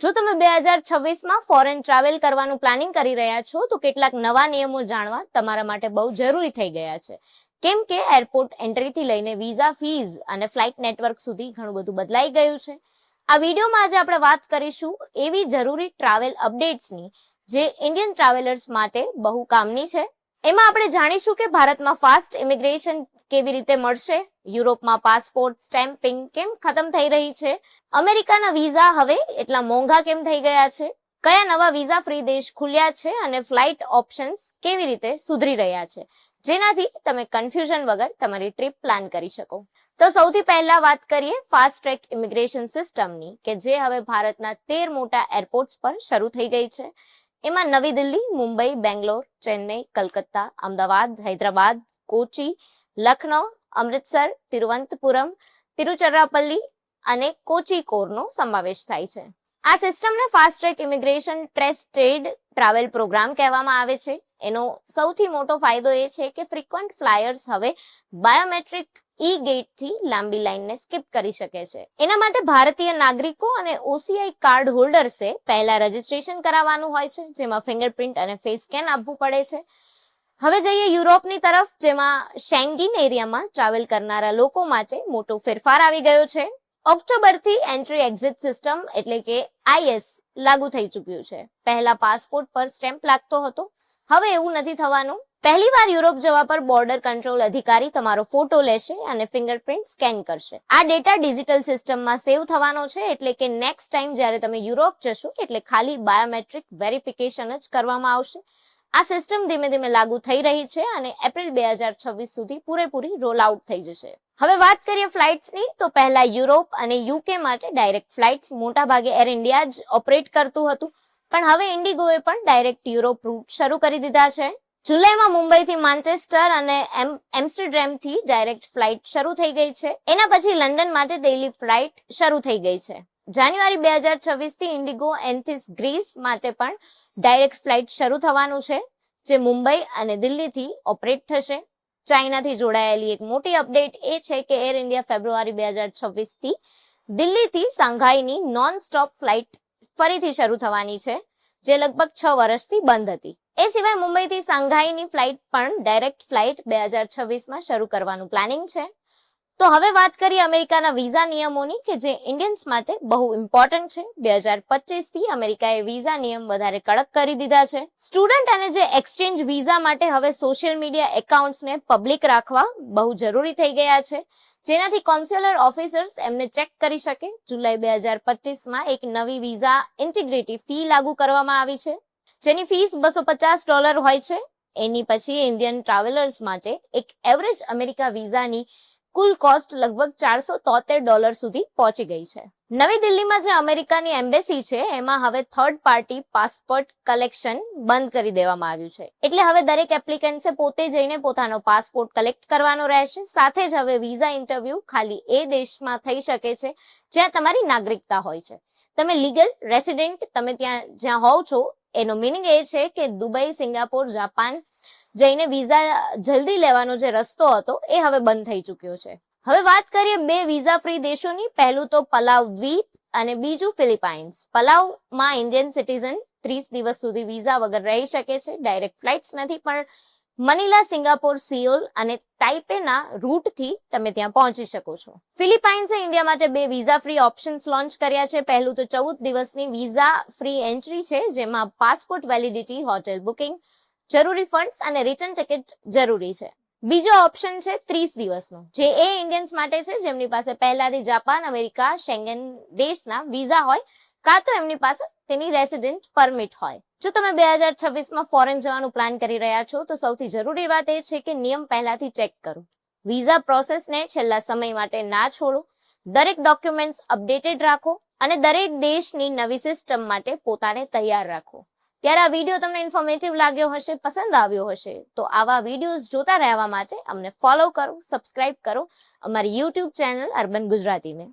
જો તમે બે હજાર છવ્વીસમાં ફોરેન ટ્રાવેલ કરવાનું પ્લાનિંગ કરી રહ્યા છો, તો કેટલાક નવા નિયમો જાણવા તમારા માટે બહુ જરૂરી થઈ ગયા છે. કેમ કે એરપોર્ટ એન્ટ્રીથી લઈને વિઝા ફીઝ અને ફ્લાઇટ નેટવર્ક સુધી ઘણું બધું બદલાઈ ગયું છે. આ વિડીયોમાં આજે આપણે વાત કરીશું એવી જરૂરી ટ્રાવેલ અપડેટ્સની જે ઇન્ડિયન ટ્રાવેલર્સ માટે બહુ કામની છે. એમાં આપણે જાણીશું કે ભારતમાં ફાસ્ટ ઇમિગ્રેશન કેવી રીતે મળશે? યુરોપમાં પાસપોર્ટ સ્ટેમ્પિંગ કેમ ખતમ થઈ રહી છે? અમેરિકાના વિઝા હવે એટલા મોંઘા કેમ થઈ ગયા છે? કયા નવા વિઝા ફ્રી દેશ ખુલ્યા છે અને ફ્લાઇટ ઓપ્શન્સ કેવી રીતે સુધરી રહ્યા છે? જેનાથી તમે કન્ફ્યુઝન વગર તમારી ટ્રીપ પ્લાન કરી શકો. તો સૌથી પહેલા વાત કરીએ ફાસ્ટ ટ્રેક ઇમિગ્રેશન સિસ્ટમની, કે જે હવે ભારતના તેર મોટા એરપોર્ટ્સ પર શરૂ થઈ ગઈ છે. એમાં નવી દિલ્હી, મુંબઈ, બેંગ્લોર, ચેન્નઈ, કલકત્તા, અમદાવાદ, હૈદરાબાદ, કોચી લખનૌ, અમૃતસર, તિરુવનંતપુરમ, તિરુચિરાપલ્લી અને કોચીકોરનો સમાવેશ થાય છે. આ સિસ્ટમને fast track immigration trusted travel programme કહેવામાં આવે છે. એનો સૌથી મોટો ફાયદો એ છે કે ફ્રિકવન્ટ ફ્લાયર્સ હવે બાયોમેટ્રિક ઈ ગેટથી લાંબી લાઈનને સ્કીપ કરી શકે છે. એના માટે ભારતીય નાગરિકો અને ઓસીઆઈ કાર્ડ હોલ્ડર્સે પહેલા રજીસ્ટ્રેશન કરાવવાનું હોય છે, જેમાં ફિંગરપ્રિન્ટ અને ફેસ સ્કેન આપવું પડે છે. હવે જઈએ યુરોપની તરફ, જેમાં શેંગિન એરિયામાં ટ્રાવેલ કરનારા લોકો માટે મોટો ફેરફાર આવી ગયો છે. ઓક્ટોબરથી એન્ટ્રી એક્ઝિટ સિસ્ટમ એટલે કે આઈએસ લાગુ થઈ ચૂક્યું છે. પહેલા પાસપોર્ટ પર સ્ટેમ્પ લાગતો હતો. હવે એવું નથી થવાનું. પહેલી વાર યુરોપ જવા પર બોર્ડર કંટ્રોલ અધિકારી તમારો ફોટો લેશે અને ફિંગરપ્રિન્ટ સ્કેન કરશે. આ ડેટા ડિજિટલ સિસ્ટમમાં સેવ થવાનો છે, એટલે કે નેક્સ્ટ ટાઈમ જ્યારે તમે યુરોપ જશો, એટલે ખાલી બાયોમેટ્રિક વેરિફિકેશન જ કરવામાં આવશે. આ સિસ્ટમ ધીમે ધીમે લાગુ થઈ રહી છે અને એપ્રિલ બે હજાર છવ્વીસ સુધી પૂરેપૂરી રોલ આઉટ થઈ જશે. હવે વાત કરીએ ફ્લાઇટ્સની તો પહેલા યુરોપ અને યુકે માટે ડાયરેક્ટ ફ્લાઇટ્સ મોટા ભાગે એર ઇન્ડિયા જ ઓપરેટ કરતું હતું. પણ હવે ઇન્ડિગોએ પણ ડાયરેક્ટ યુરોપ રૂટ શરૂ કરી દીધા છે. જુલાઈમાં મુંબઈથી માન્ચેસ્ટર અને એમ એમ્સ્ટરડેમથી ડાયરેક્ટ ફ્લાઇટ શરૂ થઈ ગઈ છે. એના પછી લંડન માટે ડેઇલી ફ્લાઇટ શરૂ થઈ ગઈ છે. જાન્યુઆરી બે હજાર છવ્વીસથી ઇન્ડિગો એન્થિસ ગ્રીસ માટે પણ ડાયરેક્ટ ફ્લાઇટ શરૂ થવાનું છે, જે મુંબઈ અને દિલ્હીથી ઓપરેટ થશે. ચાઇનાથી જોડાયેલી એક મોટી અપડેટ એ છે કે એર ઇન્ડિયા ફેબ્રુઆરી બે હજાર છવ્વીસથી દિલ્હીથી સંઘાઈની નોન સ્ટોપ ફ્લાઇટ ફરીથી શરૂ થવાની છે, જે લગભગ છ વર્ષથી બંધ હતી. એ સિવાય મુંબઈથી સંઘાઈની ફ્લાઇટ પણ ડાયરેક્ટ ફ્લાઇટ બે હજાર છવ્વીસમાં શરૂ કરવાનું પ્લાનિંગ છે. તો હવે વાત કરીએ અમેરિકાના વિઝા નિયમોની કે જે ઇન્ડિયન્સ માટે બહુ ઇમ્પોર્ટન્ટ છે. બે હજાર પચીસથી અમેરિકાએ વિઝા નિયમ વધારે કડક કરી દીધા છે. સ્ટુડન્ટ અને જે એક્સચેન્જ વિઝા માટે હવે સોશિયલ મીડિયા એકાઉન્ટ્સને પબ્લિક રાખવા બહુ જરૂરી થઈ ગયા છે. જેનાથી કોન્સ્યુલર ઓફિસર્સ એમને ચેક કરી શકે. જુલાઈ બે હજાર પચીસમાં એક નવી વિઝા ઇન્ટિગ્રિટી ફી લાગુ કરવામાં આવી છે. જેની ફીસ બસો પચાસ ડોલર હોય છે. એની પછી ઇન્ડિયન ટ્રાવેલર્સ માટે એક એવરેજ અમેરિકા વિઝાની કુલ કોસ્ટ લગભગ ચારસો તોતેર ડોલર સુધી પહોંચી ગઈ છે. નવી દિલ્હીમાં જે અમેરિકાની એમ્બેસી છે, એમાં હવે થર્ડ પાર્ટી પાસપોર્ટ કલેક્શન બંધ કરી દેવામાં આવ્યું છે. એટલે હવે દરેક એપ્લિકન્ટે પોતે જઈને પોતાનો પાસપોર્ટ કલેક્ટ કરવાનો રહેશે, સાથે જ હવે વિઝા ઇન્ટરવ્યુ ખાલી એ દેશમાં થઈ શકે છે જ્યાં તમારી નાગરિકતા હોય છે. તમે લીગલ રેસિડેન્ટ તમે ત્યાં જ્યાં હોવ છો, એનો મિનિંગ એ છે કે દુબઈ, સિંગાપોર, જાપાન જઈને વિઝા જલ્દી લેવાનો જે રસ્તો હતો એ હવે બંધ થઈ ચૂક્યો છે. હવે વાત કરીએ બે વિઝા ફ્રી દેશોની. પહેલું તો પલાવ દ્વીપ અને બીજું ફિલિપાઇન્સ. પલાવમાં ઇન્ડિયન સિટીઝન ત્રીસ દિવસ સુધી વિઝા વગર રહી શકે છે. ડાયરેક્ટ ફ્લાઇટ્સ નથી, પણ મનીલા સિંગાપોર, સિયોલ અને તાઇપેના રૂટથી તમે ત્યાં પહોંચી શકો છો. ફિલિપાઇન્સે ઇન્ડિયા માટે બે વિઝા ફ્રી ઓપ્શન્સ લોન્ચ કર્યા છે. પહેલું તો ચૌદ દિવસની વિઝા ફ્રી એન્ટ્રી છે, જેમાં પાસપોર્ટ વેલિડિટી હોટેલ બુકિંગ જરૂરી ફંડ્સ અને રિટર્ન ટિકિટ જરૂરી છે. બીજો ઓપ્શન છે ત્રીસ દિવસનો, જે એ ઇન્ડિયન્સ માટે છે, જેમની પાસે પહેલાથી જાપાન અમેરિકા શેંગેન દેશના વિઝા હોય, કાં તો એમની પાસે તેની રેસિડેન્ટ પરમિટ હોય. જો તમે બે હજાર છવ્વીસમાં ફોરેન જવાનું પ્લાન કરી રહ્યા છો, તો સૌથી જરૂરી વાત એ છે કે નિયમ પહેલાથી ચેક કરો. વિઝા પ્રોસેસને છેલ્લા સમય માટે ના છોડો. દરેક ડોક્યુમેન્ટ્સ અપડેટેડ રાખો અને દરેક દેશની નવી સિસ્ટમ માટે પોતાને તૈયાર રાખો. ત્યારે આ વીડિયો તમને ઇન્ફોર્મેટિવ લાગ્યો હશે, પસંદ આવ્યો હશે, તો આવા વિડીયોઝ જોતા રહેવા માટે અમને ફોલો કરો સબસ્ક્રાઇબ કરો અમારી યુટ્યુબ ચેનલ અર્બન ગુજરાતીને